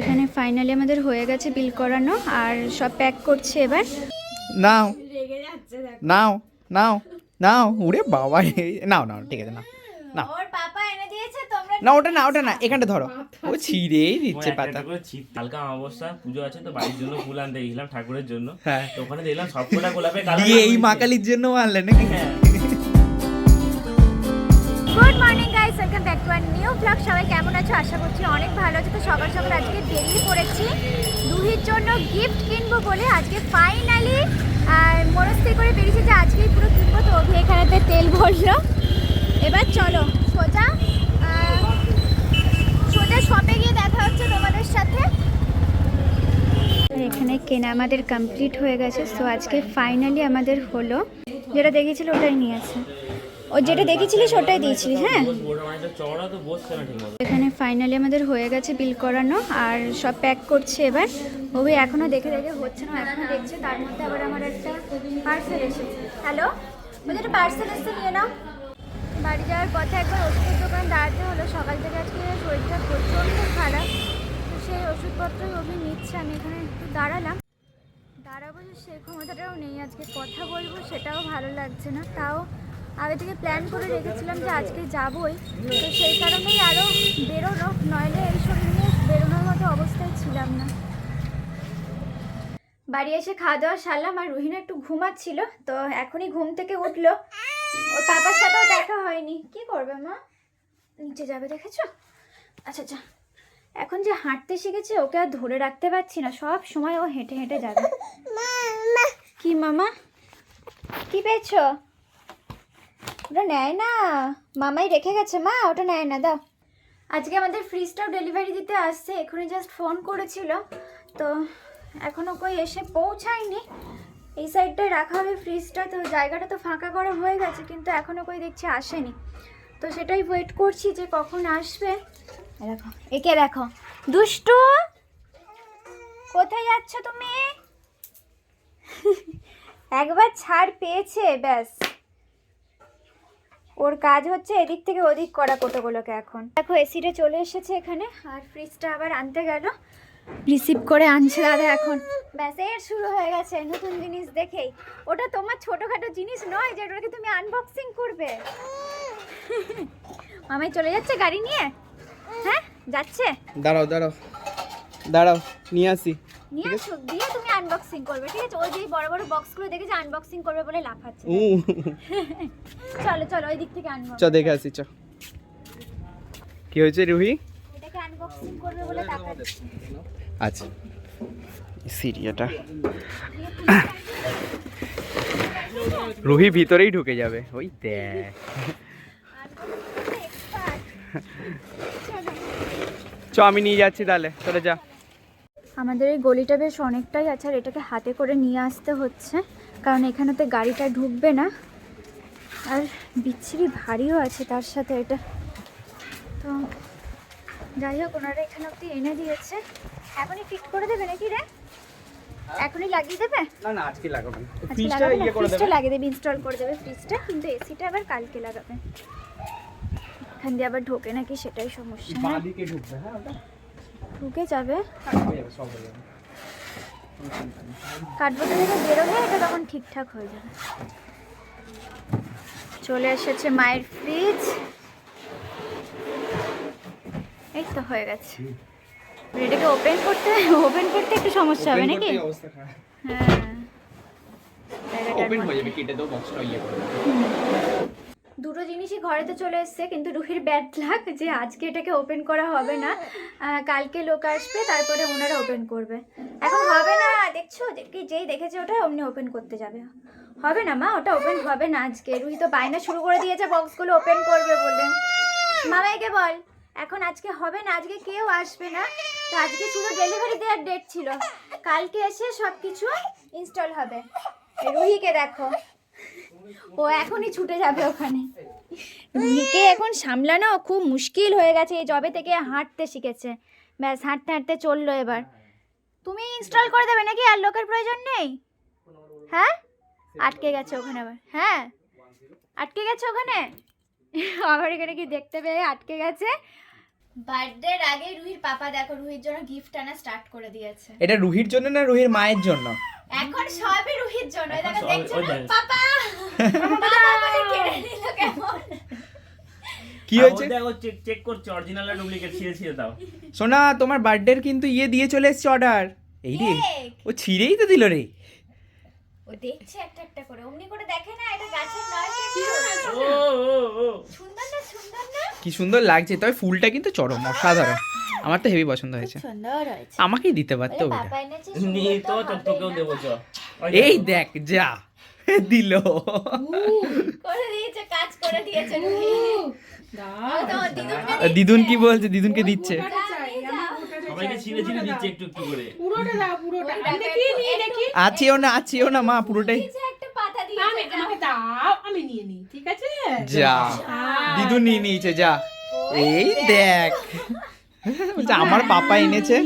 এখানে ফাইনালি আমাদের হয়ে গেছে বিল করানো আর সব প্যাক করছে এবার। নাও। নাও নাও নাও ওরে বাবা রে। নাও নাও ঠিক আছে নাও নাও। ওর পাপা এনে দিয়েছে তোমরা না ওটা না ওটা না এখানটা ধরো। ও ছিঁড়েই দিচ্ছে পাতা। কালকে অবস্থা পুজো আছে তো বাড়ির জন্য ফুল আনতে গেছিলাম ঠাকুরের জন্য। হ্যাঁ। তো ওখানে দেখলাম সবকটা গোলাপের কালার এই মা কালীর জন্য আনলে নাকি? Good back to new blog, সবাই কেমন আছো? আশা করছি অনেক ভালো আছে। তো সকাল সকাল আজকে বেরিয়ে পড়েছি। রুহির জন্য গিফট কিনবো বলে আজকে ফাইনালি মনস্থির করে বেরিয়েছি যে আজকেই পুরো কিনবো। তো অভি এখানেতে তেল ভরলো। এবার চলো, সোজা সোজা শপে গিয়ে দেখা হচ্ছে তোমাদের সাথে। এখানে কেনা আমাদের কমপ্লিট হয়ে গেছে। সো আজকে ফাইনালি আমাদের হলো। যেটা দেখেছিল ওটাই নিয়েছে ও যেটা দেখেছিলিস ওটাই দিয়েছিলিস হ্যাঁ? এখানে ফাইনালি আমাদের হয়ে গেছে বিল করানো, আর সব প্যাক করছে এবার। ওই এখনও দেখে দেখে হচ্ছে না, এখনও দেখছে, তার মধ্যে আবার আমার একটা পার্সেল এসেছে। হ্যালো বলছি একটা পার্সেল এসে নিয়ে নাও। বাড়ি যাওয়ার পথে একবার ওষুধের দোকানে দাঁড়াতে হলো সকাল থেকে আজকে শরীরটা প্রচণ্ড খারাপ। তো সেই ওষুধপত্রই অভি নিচ্ছে, আমি এখানে একটু দাঁড়ালাম। দাঁড়াবো সেই ক্ষমতাটাও নেই, আজকে কথা বলব, সেটাও ভালো লাগছে না, তাও আগে থেকে প্ল্যান করে রেখেছিলাম যে আজকে যাবই। তো সেই কারণেই আরও বেরোনো নইলে এই শরীর নিয়ে বেরোনোর মতো অবস্থায় ছিলাম না। বাড়ি এসে খাওয়া দাওয়া সারলাম আর রুহিনা একটু ঘুমাচ্ছিল তো এখনই ঘুম থেকে উঠল। ওর পাপার সাথেও দেখা হয়নি। কি করবে মা? নিচে যাবে দেখেছ? আচ্ছা আচ্ছা এখন যে হাঁটতে শিখেছে ওকে আর ধরে রাখতে পারছি না। সব সময় ও হেঁটে হেঁটে যাবে। কি মামা? কি পেয়েছ? ওটা নেয় না। মামাই রেখে গেছে মা, ওটা নেয় না, দাও। আজকে আমাদের ফ্রিজটাও ডেলিভারি দিতে আসছে, এখনই জাস্ট ফোন করেছিল। তো এখনও কই এসে পৌঁছায়নি। এই সাইডটায় রাখা হবে ফ্রিজটা তো জায়গাটা তো ফাঁকা করা হয়ে গেছে, কিন্তু এখনও কই দেখছি আসেনি। তো সেটাই ওয়েট করছি যে কখন আসবে। দেখো, একে দেখো। দুষ্টু, কোথায় যাচ্ছ তুমি? একবার ছাড় পেয়েছে, ব্যাস। ওর কাজ হচ্ছে এদিক থেকে ওদিক করা কোটোগুলোকে এখন। দেখো এসিটা চলে এসেছে এখানে, আর ফ্রিজটা আবার আনতে গেল। রিসিভ করে আনছে দাদা এখন। ব্যাস, এর শুরু হয়ে গেছে নতুন জিনিস দেখেই। ওটা তোমার ছোটোখাটো জিনিস নয় যেটাকে তুমি আনবক্সিং করবে। মামাই চলে যাচ্ছে গাড়ি নিয়ে? হ্যাঁ যাচ্ছে? দাঁড়াও দাঁড়াও। দাঁড়াও, নিয়ে আসি। নিয়ে আসো দিয়ে তুমি আনবক্সিং করবে ঠিক আছে? ওই যে বড় বড় বক্সগুলো দেখে যে আনবক্সিং করবে বলে লাফাচ্ছে। চলো চলো ওই দিক থেকে আনব চ দেখে আসি চ। কি হয়েছে রুহি? এটাকে আনবক্সিং করবে বলে তাকাচ্ছি আচ্ছা। সিরিয়াটা রুহি ভিতরেই ঢুকে যাবে। ওই দেখ। চ আমি নিয়ে যাচ্ছি তাহলে। চলে যা। আমাদের এই গলিটা বেশ অনেকটাই আছে আর এটাকে হাতে করে নিয়ে আসতে হচ্ছে কারণ এখানেতে গাড়িটা ঢুকবে না। আর বিচ্ছিরি ভারীও আছে তার সাথে এটা। তো যাই হোক ওনারা এখানে অব্দি এনে দিয়েছে। এখনই ফিট করে দেবে নাকি রে? এখনই লাগিয়ে দেবে? না না আজকে লাগাবো ফ্রিজটা ইয়ে করে ফ্রিজটা দেবে। লাগিয়ে দেবে ইনস্টল করে দেবে ফ্রিজটা কিন্তু এসিটা আবার কালকে লাগাবে। এখান দিয়ে আবার ঢোকে নাকি সেটাই সমস্যা বাঁ হ্যাঁ দিকে ঢুকবে হ্যাঁ ওটা। ঢুকে যাবে। কাঠবোর্ড থেকে বেরোলে এটা তখন ঠিকঠাক হয়ে যাবে। চলে এসেছে মায়ের ফ্রিজ এই তো হয়ে গেছে। এটাকে ওপেন করতে ওপেন করতে একটু সমস্যা হবে নাকি? হ্যাঁ। ওপেন হয়ে যাবে কেটে দাও বক্সটা ইয়ে করে। দুটো জিনিসই ঘরেতে চলে এসছে, কিন্তু রুহির ব্যাড লাক যে আজকে এটাকে ওপেন করা হবে না। কালকে লোক আসবে, তারপরে ওনারা ওপেন করবে। এখন হবে না, দেখছ? কি যেই দেখেছে ওটা, অমনি ওপেন করতে যাবে। হবে না মা, ওটা ওপেন হবে না আজকে। রুহি তো বায়না শুরু করে দিয়েছে বক্সগুলো ওপেন করবে বলে। মামাইকে বল, এখন আজকে হবে না, আজকে কেউ আসবে না। তো আজকে শুধু ডেলিভারি দেওয়ার ডেট ছিল। কালকে এসে সব কিছু ইনস্টল হবে। রুহিকে দেখো। ও এখনই ছুটে যাবে ওখানে। রুহিকে এখন সামলানো খুব মুশকিল হয়ে গেছে এই জবে থেকে হাঁটতে শিখেছে। ব্যাস হাঁটতে হাঁটতে চলল এবার। তুমি ইনস্টল করে দেবে নাকি? আর লোকের প্রয়োজন নেই? হ্যাঁ? আটকে গেছে ওখানে আবার। হ্যাঁ? আটকে গেছে ওখানে? আবার এখানে কি দেখতে পেয়ে আটকে গেছে? বার্থডের আগে রুহির পাপা দেখো রুহির জন্য গিফট আনা স্টার্ট করে দিয়েছে। এটা রুহির জন্য না রুহির মায়ের জন্য? এখন সবই রুহির জন্য দেখো দেখছ না? পাপা! কেড়ে নিল কেমন? কি হয়েছে? দেখো চেক চেক করছে অরিজিনাল আর ডুপ্লিকেট ছিঁড়ে ছিঁড়ে দাও। সোনা তোমার বার্থডের কিন্তু ইয়ে দিয়ে চলে এসছে অর্ডার এই রে ও ছিঁড়েই তো দিল রে। ও দেখছে একটা একটা করে অমনি করে দেখে না এটা গাছের নয় কি ও ও ও। সুন্দর না সুন্দর না? কি সুন্দর লাগছে তবে ফুলটা কিন্তু চরম অসাধারণ। আমার তো হেভি পছন্দ হয়েছে। আমাকেই দিতে পারতো তোকেও দেবো এই দেখ যা দিল। দিদুন কি বলছে? দিদুনকে দিচ্ছে। আছেও না আছেও না মা পুরোটাই। দিয়েছে একটা পাতা আমি দিয়েছে আমাকে দাও আমি নিয়ে নিই ঠিক আছে? যা। হ্যাঁ। দিদু নিয়ে নিয়েছে যা। এই দেখ। বলছে আমার পাপা এনেছে।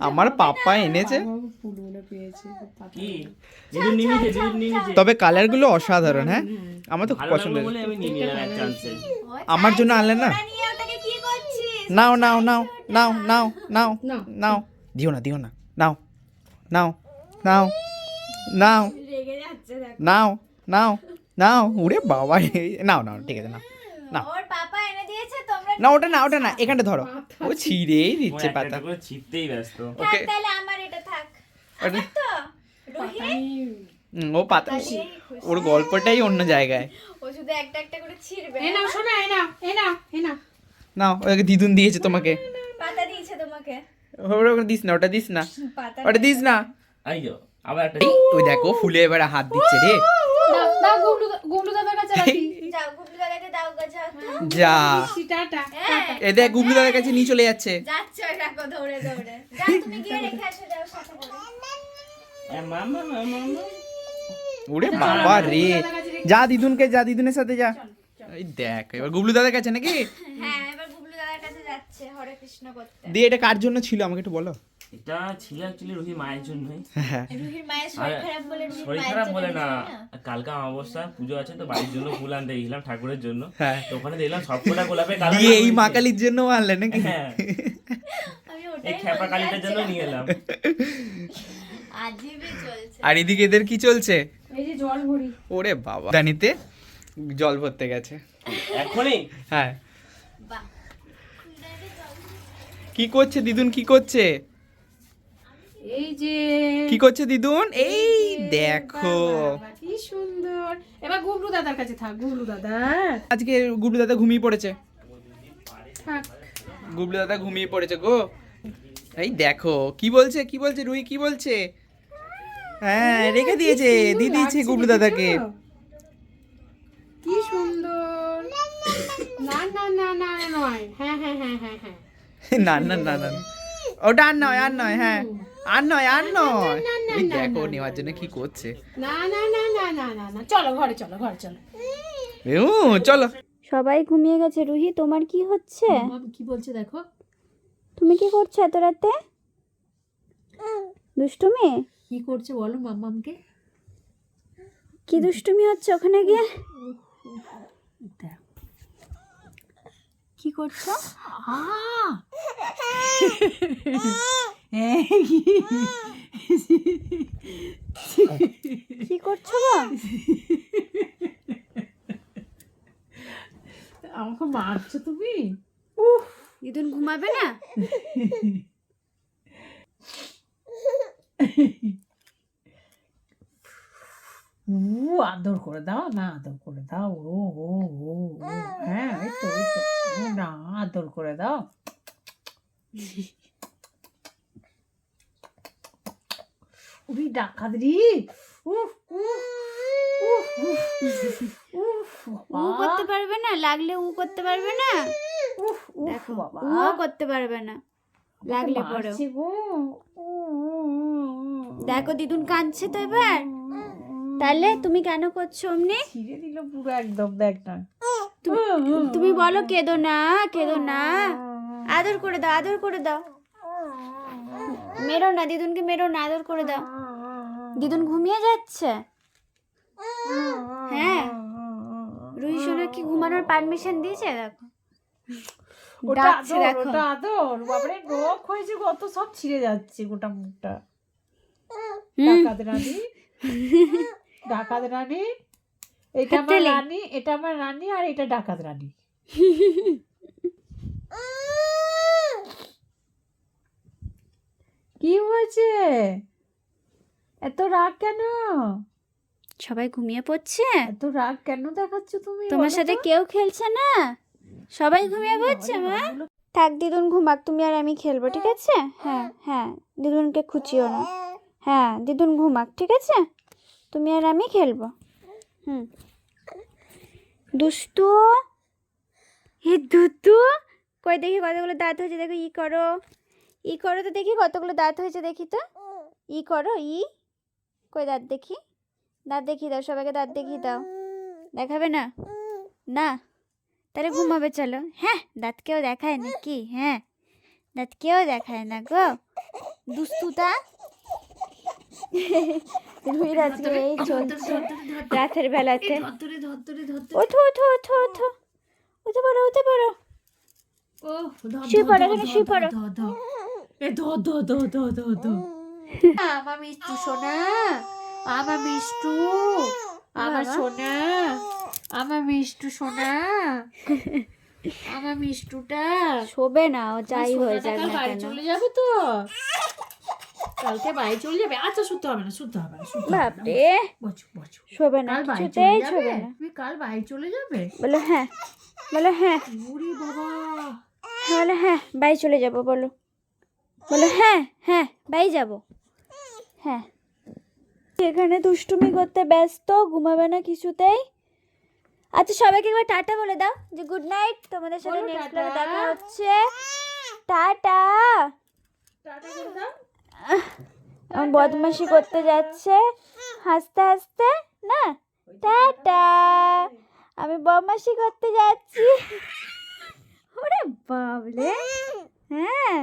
আমার পাপা এনেছে। তবে কালারগুলো অসাধারণ হ্যাঁ? আমার তো খুব পছন্দ আমার জন্য আনলেন না? নাও নাও নাও নাও নাও নাও নাও। দিও না দিও না। নাও নাও নাও নাও। রেগে যাচ্ছে দেখ। নাও নাও নাও। উড়ে বাবা। নাও নাও ঠিক আছে নাও নাও। ওর পাপা এনে দিয়েছে না ওটা না ওটা না এখানটা ধরো। ও ছিঁড়েই দিচ্ছে পাতা। করে ছিঁড়তেই ব্যস্ত। ওকে। তাহলে আমার এটা থাক। ওটা- আমার তো ও পাতা ওর গল্পটাই অন্য জায়গায়। ও শুধু একটা একটা করে ছিড়বে। এ নাও শোনা এ নাও এ নাও এ নাও। নাও ওকে দিদুন দিয়েছে তোমাকে। পাতা দিয়েছে তোমাকে। ওটা ওটা দিস না ওটা দিস না। ওটা দিস না। আই যো আবার একটা ওই দেখো ফুলে এবারে হাত দিচ্ছে রে। দাও দাও গুবলু গুবলু দাদার কাছে রাখি। যা। হ্যাঁ, এ দেখ গুবলু দাদার কাছে নিয়ে চলে যাচ্ছে। ওরে বাবা রে। যা দিদুনকে যা দিদুনের সাথে যা। এই দেখ এবার গুবলু দাদার কাছে নাকি? হ্যাঁ কাছে হরে কৃষ্ণ করতে দিয়ে এটা কার জন্য ছিল? আমাকে একটু বলো। এটা ছিল অ্যাকচুয়ালি রুহি মায়ের জন্যই। হ্যাঁ। রুহির মায়ের শরীর খারাপ বলে শরীর খারাপ জন্য বলে না। কালকে অমাবস্যা পুজো আছে তো বাড়ির জন্য ফুল আনতে গেছিলাম ঠাকুরের জন্য। হ্যাঁ। তো ওখানে দেখলাম সবকটা গোলাপে কালার দিয়ে এই মা কালীর জন্য আনলে নাকি? হ্যাঁ। এই খেপা কালিটার জন্য নিয়ে এলাম। আর এদিকে এদের কি চলছে? এই যে জল ভরি। ওরে বাবা। দানিতে জল ভরতে গেছে। এখনই? হ্যাঁ। কি করছে দিদুন কি করছে? এই যে কি করছে দিদুন? এই দেখো। কি সুন্দর। এবার গুবলু দাদার কাছে থাক গুবলু দাদা। আজকে গুবলু দাদা ঘুমিয়ে পড়েছে। থাক। গুবলু দাদা ঘুমিয়ে পড়েছে গো। এই দেখো কি বলছে কি বলছে রুই কি বলছে? হ্যাঁ রেখে দিয়েছে দিয়ে দিয়েছে গুবলু দাদাকে। কি সুন্দর। না না না না নয়। হ্যাঁ হ্যাঁ হ্যাঁ হ্যাঁ হ্যাঁ। না না না না ওটা আর নয় আর নয় হ্যাঁ আর নয় আর নয় এই দেখো নেওয়ার জন্য কি করছে না না না না না না না চলো ঘরে চলো ঘরে চলো ও চলো সবাই ঘুমিয়ে গেছে রুহি তোমার কি হচ্ছে মাম কি বলছে দেখো তুমি কি করছ এত রাতে দুষ্টুমি কি করছে বলো মাম্মামকে কি দুষ্টুমি হচ্ছে ওখানে গিয়ে দেখ কি করছ! কি করছ আমাকে মারছো তুমি? দিদুন ঘুমাবে না? আদর করে দাও না আদর করে দাও ও ও ও হ্যাঁ এই তো এই তো। আদর করে দাও। উরি ডাকাত রি উফ উফ উফ উফ উফ উ করতে পারবে না লাগলে উ করতে পারবে না। উফ উফ দেখো বাবা। ও করতে পারবে না লাগলে পরে দেখো দিদুন কাঁদছে তো এবার। তাহলে তুমি কেন করছ অমনি? ছিঁড়ে দিল পুরো একদম দেখ না। তুমি বলো কেঁদো না কেঁদো না। আদর করে দাও আদর করে দাও। মেরো না দিদুনকে মেরো না আদর করে দাও। দিদুন ঘুমিয়ে যাচ্ছে? হ্যাঁ। রুই সোনা কি ঘুমানোর পারমিশন দিয়েছে? দেখো। ওটা ডাকছে আদর ওটা আদর। বাবারে নখ হয়েছে কত সব ছিঁড়ে যাচ্ছে গোটা মুখটা। ডাকাত রানী। ডাকাত রানী। এটা আমার রানী এটা আমার রানী আর এটা ডাকাত রানী। কি হয়েছে? এত রাগ কেন? সবাই ঘুমিয়ে পড়ছে? এত রাগ কেন দেখাচ্ছ তুমি তোমার সাথে কেউ খেলছে না? সবাই ঘুমিয়ে পড়ছে মা? থাক দিদুন ঘুমাক তুমি আর আমি খেলব ঠিক আছে? হ্যাঁ। হ্যাঁ দিদুনকে খুঁচিও না। হ্যাঁ দিদুন ঘুমাক ঠিক আছে? তুমি আর আমি খেলব। হুম। দুষ্টু? হে দুতু কই দেখি কতগুলো দাঁত হয়েছে? দেখো ই করো। ই করো তো দেখি কতগুলো দাঁত হয়েছে দেখি তো। ই করো ই। কই দাঁত দেখি? দাঁত দেখিয়ে দাও সবাইকে দাঁত দেখিয়ে দাও। দেখাবে না? না? তাহলে ঘুমাবে চলো। হ্যাঁ দাঁত কেউ দেখায় না নাকি? হ্যাঁ। দাঁত কেউ দেখায় না গো। দুস্তুতা রুহির আজকে এই চলছে। রাতের বেলাতে ওঠো ওঠো ওঠো ওঠো। উঠে পড়ো উঠে পড়ো। শুয়ে পড়ো এখানে শুয়ে পড়ো। এ ধ ধ ধ ধ ধ ধ আমার মিষ্টু সোনা। আমার মিষ্টু। আমার সোনা। আমার মিষ্টু সোনা। আমার মিষ্টুটা। শোবে না ও যাই হয়ে কেন। চলে যাবে তো। কালকে বাড়ি চলে যাবে। আচ্ছা শুতে হবে না শুতে হবে না শুতে বাপরে। শোবে না কিছুতেই শোবে যাবে? না। তুমি কাল বাড়ি চলে যাবে? বলো হ্যাঁ বলো হ্যাঁ। বাবা। বলো হ্যাঁ বাই চলে যাব বলো। বলো হ্যাঁ হ্যাঁ বাই যাব। হ্যাঁ। এখানে দুষ্টুমি করতে ব্যস্ত ঘুমাবে না কিছুতেই। আচ্ছা সবাইকে একবার টাটা বলে দাও যে গুড নাইট তোমাদের সাথে বলো নেক্সট। দেখা হচ্ছে। টাটা। টাটা করে দাও। বদমাশি করতে যাচ্ছে। হাসতে হাসতে না? টাটা। আমি বদমাসি করতে যাচ্ছি। ওরে বাবলে হ্যাঁ।